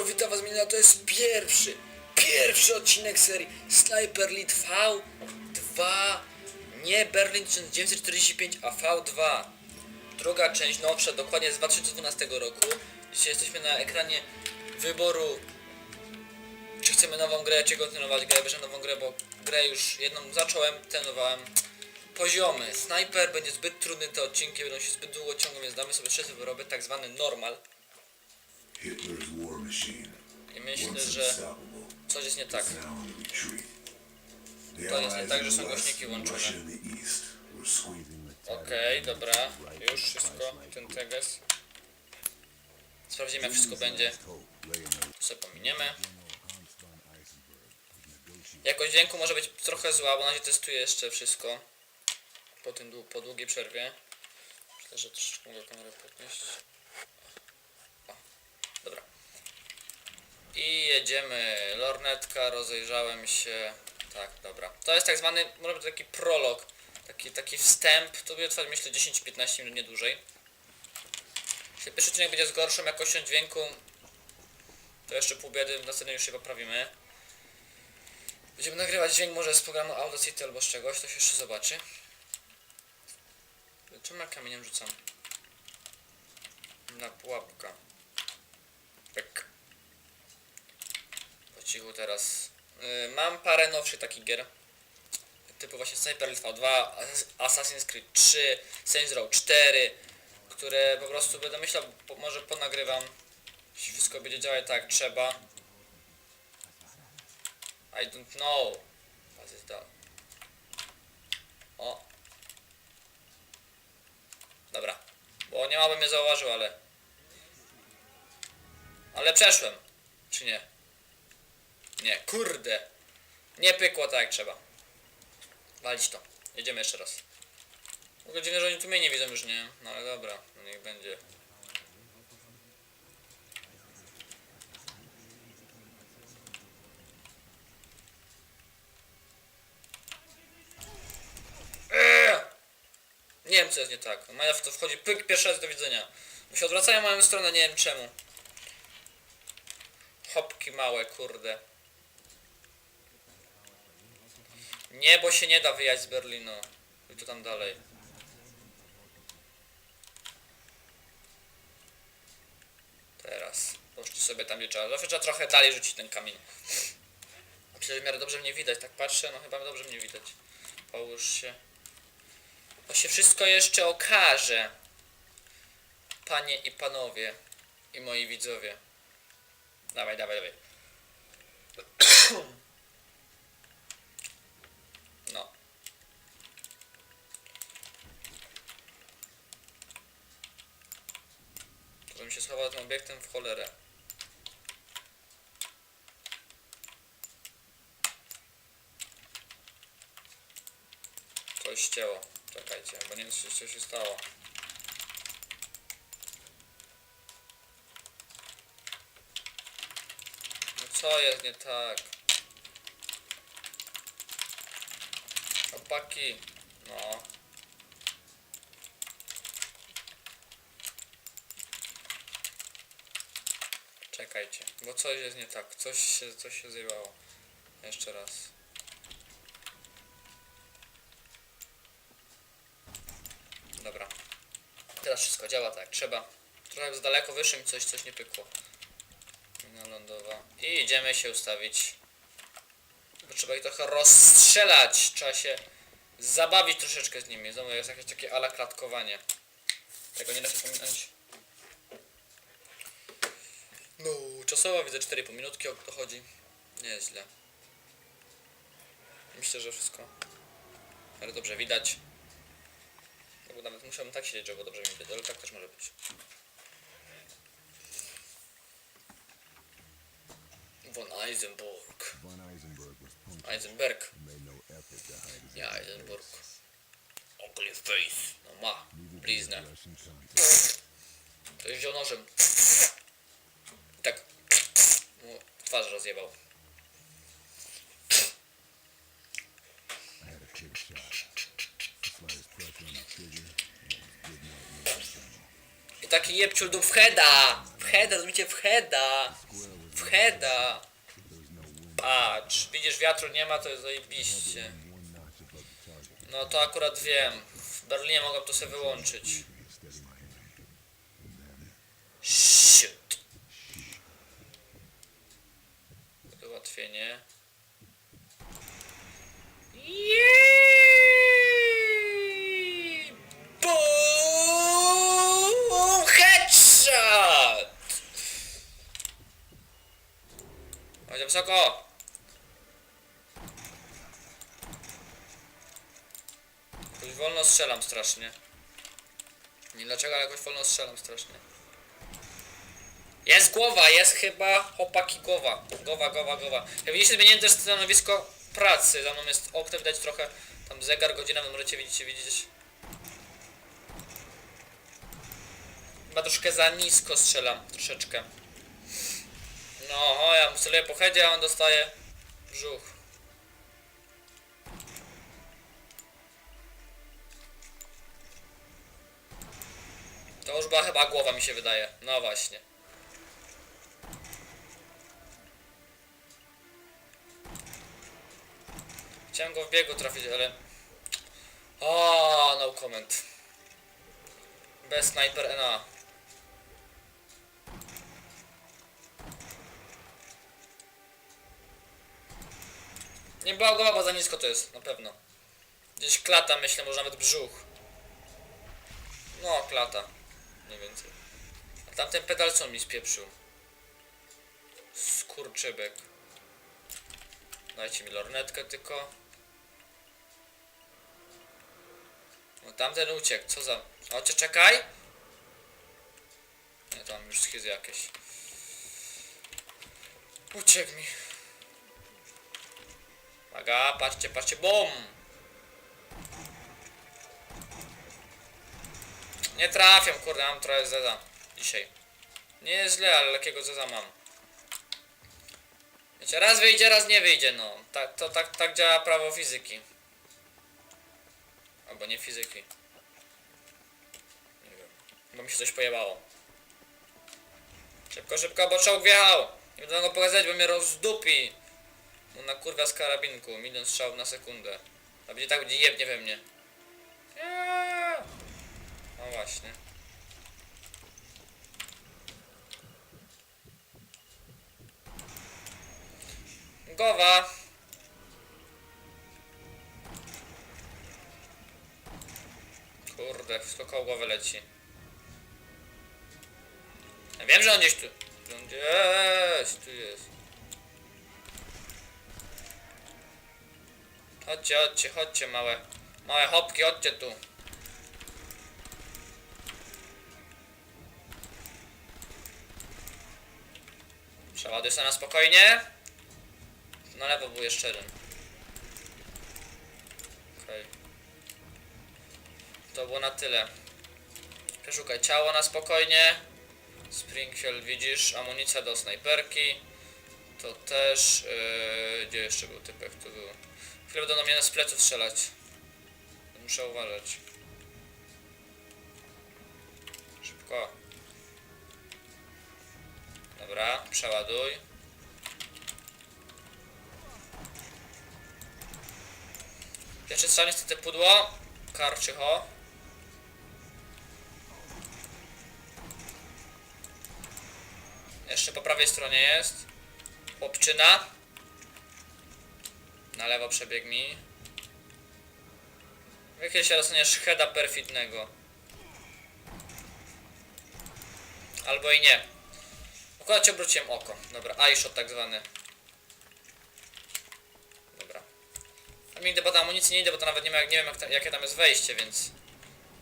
Witam was Milena, to jest pierwszy, pierwszy odcinek serii Sniper Elite V2 Nie Berlin 1945, a V2 Druga część, nowsza, dokładnie z 2012 roku. Dzisiaj jesteśmy na ekranie wyboru Czy chcemy nową grę, czy kontynuować grę, bierzemy nową grę, bo grę już jedną zacząłem, trenowałem. Poziomy, Sniper będzie zbyt trudny, te odcinki będą się zbyt długo ciągną, więc damy sobie trzy wyroby, tak zwany normal. Hitler's. I myślę, że coś jest nie tak. To jest nie tak, że są głośniki włączone. Okej, dobra, już wszystko, ten teges. Sprawdzimy jak wszystko będzie. To sobie pominiemy. Jakość dźwięku może być trochę zła, bo na razie testuję jeszcze wszystko. Po tym po długiej przerwie. Myślę, że troszeczkę mogę kamerę podnieść. O, dobra. I jedziemy. Lornetka, rozejrzałem się. Tak, dobra. To jest tak zwany, może być taki prolog. Taki, taki wstęp. To będzie trwać myślę 10-15 minut, nie dłużej. Jeśli pierwszy odcinek będzie z gorszą jakością dźwięku, to jeszcze pół biedy, w następnym już się poprawimy. Będziemy nagrywać dźwięk może z programu Audacity albo z czegoś, to się jeszcze zobaczy. Czemu ja kamieniem rzucam? Na pułapka. Pyk. Po teraz. Yy, mam parę nowszych takich gier. Typu właśnie Sniper Elite V2, As- Assassin's Creed 3, Saints Row 4, które po prostu będę myślał, po, może ponagrywam. Jeśli wszystko będzie działać tak jak trzeba. I don't know. What is that? O. Dobra. Bo nie małby mnie zauważył, ale... Ale przeszłem. Czy nie? Nie, kurde. Nie pykło tak jak trzeba. Walić to. Jedziemy jeszcze raz. W ogóle dziwne, że oni tu mnie nie widzą już, nie? No ale dobra, no niech będzie. Eee! Nie wiem co jest nie tak. No, Maja w to wchodzi pyk pierwszy raz do widzenia. Bo się odwracają w moją stronę, nie wiem czemu. Hopki małe, kurde. Nie, bo się nie da wyjechać z Berlinu. I to tam dalej. Teraz. Poszli sobie tam gdzie trzeba. Zawsze trzeba trochę dalej rzucić ten kamień. Myślę, w miarę dobrze mnie widać. Tak patrzę, no chyba dobrze mnie widać. Połóż się. To się wszystko jeszcze okaże. Panie i panowie. I moi widzowie. Dawaj, dawaj, dawaj. No. Żebym się schował tym obiektem w cholerę. Coś ścięło. Czekajcie, bo nie wiem co się stało. No co jest nie tak? Chłopaki. No. Czekajcie, bo coś jest nie tak. Coś się, coś się zjebało. Jeszcze raz. Dobra. Teraz wszystko działa tak trzeba. Trochę za daleko wyszłem i coś, coś nie pykło. Mina lądowa. I idziemy się ustawić. Bo trzeba ich trochę rozstrzelać. Trzeba się zabawić troszeczkę z nimi. Znowu jest jakieś takie ala klatkowanie. Tego nie da się pominąć. No, czasowo widzę 4,5 minutki, o to chodzi. Nie jest źle. Myślę, że wszystko ale dobrze widać. Bo nawet musiałbym tak siedzieć, żeby dobrze mi widać, ale tak też może być. Von Eisenberg Eisenberg. Nie Eisenburg. Ugly face. No ma. Bliznę. To jest wziął nożem tak. Mu twarz rozjebał. I had a kick shot. The slightest pressure on the trigger and it was good night, Mr. General. I taki jebciul do w heada. W heada, rozumiecie? W heada. Square was heada. There's no wind. Patrz, widzisz wiatru nie ma, to jest zajebiście. No to akurat wiem. W Berlinie mogą to sobie wyłączyć. Shit. Ułatwienie. Jej! Boom! Headshot! Chodź wysoko! Jakoś wolno strzelam strasznie. Nie dlaczego, ale jakoś wolno strzelam strasznie. Jest głowa, jest chyba chłopaki głowa. Głowa, głowa, głowa. Jak widzicie, zmieniłem też stanowisko pracy. Za mną jest okno, widać trochę tam zegar, godzina, wy możecie widzieć, widzieć. Chyba troszkę za nisko strzelam, troszeczkę. No, o, ja mu celuję po headzie, a on dostaje brzuch. To już była chyba głowa, mi się wydaje. No właśnie. Chciałem go w biegu trafić, ale... O, no comment. Bez sniper NA. Nie była głowa, bo za nisko to jest, na pewno. Gdzieś klata, myślę, może nawet brzuch. No, klata. Mniej więcej. A tamten pedal co mi spieprzył? Skurczybek. Dajcie mi lornetkę tylko. No tamten uciekł, co za... Ocie, czekaj! Nie, tam już schizy jakieś. Uciekł mi. Uwaga, patrzcie, patrzcie, BUM! Nie trafiam, kurde, mam trochę zeza dzisiaj. Nie jest źle, ale lekkiego zeza mam. Wiecie, raz wyjdzie, raz nie wyjdzie, no. Tak, to tak, tak działa prawo fizyki. Albo nie fizyki. Nie wiem. Bo mi się coś pojebało. Szybko, szybko, bo czołg wjechał! Nie będę go pokazać, bo mnie rozdupi. No na kurwa z karabinku, milion strzałów na sekundę. A będzie tak, będzie jebnie we mnie. Eee. No właśnie. Gowa. Koło głowy leci. Ja wiem, że on gdzieś tu... on Gdzieś tu jest. Chodźcie, chodźcie, chodźcie małe. Małe hopki, chodźcie tu. Przeładuj sobie na spokojnie. Na lewo był jeszcze jeden. Okej. To było na tyle. Przeszukaj ciało na spokojnie. Springfield widzisz, amunicja do snajperki. To też. Yy, gdzie jeszcze był typek? Tu był. Chwilę będą mnie z pleców strzelać. Muszę uważać. Szybko. Dobra, przeładuj. Pierwszy strzał niestety pudło. Karczycho. Jeszcze po prawej stronie jest. Chłopczyna. Na lewo przebieg mi. Się dostaniesz heada perfidnego. Albo i nie. Akurat ci obróciłem oko. Dobra, eyeshot tak zwany. Dobra. A mi idę, bo tam nie idę, bo to nawet nie, ma, nie wiem jak ta, jakie tam jest wejście, więc...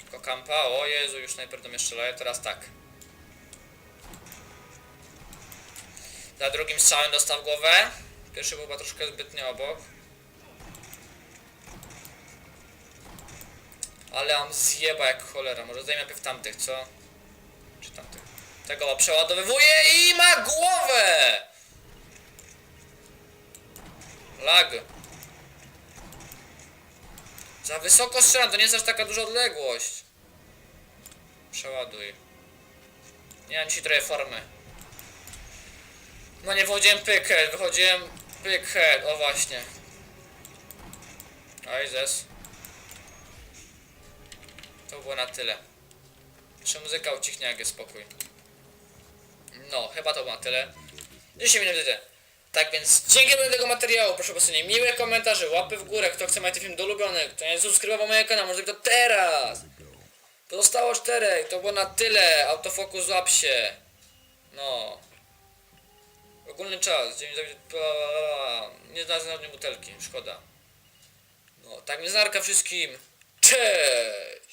Tylko kampa, o Jezu, już najpierw do mnie strzelają, teraz tak. Za drugim strzałem dostał głowę. Pierwszy był chyba troszkę zbytnio obok. Ale on zjeba jak cholera. Może zajmę najpierw tamtych, co? Czy tamtych? Tego przeładowywuje i ma głowę! Lag. Za wysoko strzelam, to nie jest aż taka duża odległość. Przeładuj. Nie mam ci trochę formy. No nie wychodziłem pyket, wychodziłem pyket, o właśnie. Oj, zes. To było na tyle. Jeszcze muzyka ucichnie, jak jest spokój. No, chyba to było na tyle. 10 minut tyle. Tak więc dzięki za tego materiału, proszę o miłe komentarze, łapy w górę, kto chce ten film do ulubionych, kto nie subskrybował mojego kanału, może to teraz! Pozostało czterech, to było na tyle, autofokus złap się. No. Ogólny czas, 9 bla, bla, bla. nie znalazłem żadnej butelki, szkoda. No, tak więc narka wszystkim. Cześć!